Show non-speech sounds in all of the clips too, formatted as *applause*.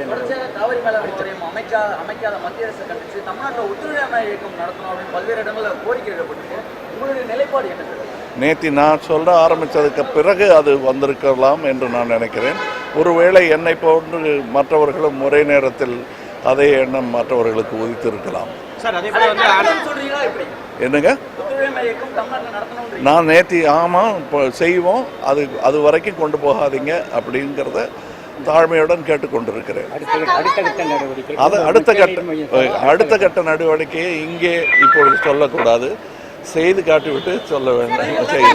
காவிரி மேலாண்மை வாரியம் அமைக்கா அமைக்காத மத்திய அரசு கண்டித்து தமிழ்நாட்டில் ஒத்துழையாமை இயக்கம் நடத்தணும் அப்படின்னு பல்வேறு இடங்களில் கோரிக்கை எழுப்பப்பட்டிருக்கு. உங்களுடைய நிலைப்பாடு என்ன சார்? நேத்தி நான் சொல்ல ஆரம்பித்ததுக்கு பிறகு அது வந்திருக்கலாம் என்று நான் நினைக்கிறேன். ஒருவேளை என்னை போன்று மற்றவர்களும் ஒரே நேரத்தில் அதே எண்ணம் மற்றவர்களுக்கு உதித்திருக்கலாம். என்னங்க? நான் நேத்தி ஆமாம் இப்போ செய்வோம். அது அது வரைக்கும் கொண்டு போகாதீங்க அப்படிங்கிறத தாழ்மையுடன் கேட்டுக்கொண்டிருக்கிறேன். அது அடுத்த கட்ட அடுத்த கட்ட நடவடிக்கையை இங்கே இப்பொழுது சொல்லக்கூடாது. செய்து காட்டிவிட்டு சொல்ல வேண்டும். செய்ய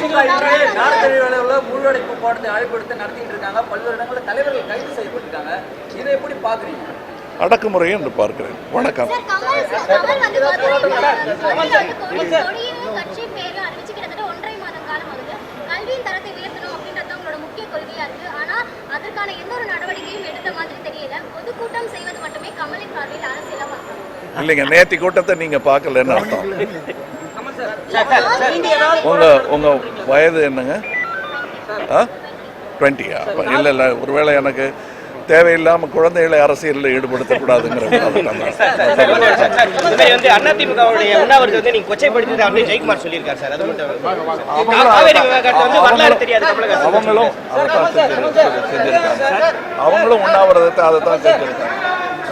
நாடுதழுவில முழுவடைப்பு போராட்டத்தை அழைப்பு எடுத்து நடத்திட்டு இருக்காங்க. பல்வேறு இடங்களில் தலைவர்கள் கைது செய்யப்பட்டிருக்காங்க. இதை எப்படி பாக்குறீங்க அடக்குமுறை என்று பார்க்கிறேன். வணக்கம். சார் கமல் சார் கமல் வந்து மதுரையில் கொடியும் கட்சி பேரும் அறிவிச்சு கிட்டத்தட்ட ஒன்றரை மாதம் காலம் ஆகுது. கல்வியின் தரத்தை உயர்த்தணும் உங்களோட முக்கிய கொள்கையா இருக்கு. ஆனா அதற்கான எந்த ஒரு நடவடிக்கையும் எடுத்த மாதிரி தெரியல. பொதுக்கூட்டம் செய்வது மட்டுமே கமலின் பார்வையில் அரசியலா இல்லைங்க நேத்தி கூட்டத்தை நீங்க பார்க்கலன்னு அர்த்தம். சார், சார், சார், உங்க உங்க வயது என்னங்க? ஆ? டுவெண்ட்டியா இல்லை இல்லை ஒருவேளை எனக்கு தேவையில்லாம குழந்தைகளை அரசியலில் ஈடுபடுத்தக்கூடாதுங்கிற *laughs* அதிமுகவுடைய உண்ணாவிரதத்தை வந்து நீங்க கொச்சைப்படுத்தி அப்படின்னு ஜெயக்குமார் சொல்லியிருக்காரு சார். அது மட்டும் வரலாறு தெரியாது. அவங்களும் அவங்களும் உண்ணாவிரதத்தை அதை தான் செஞ்சிருக்காங்க.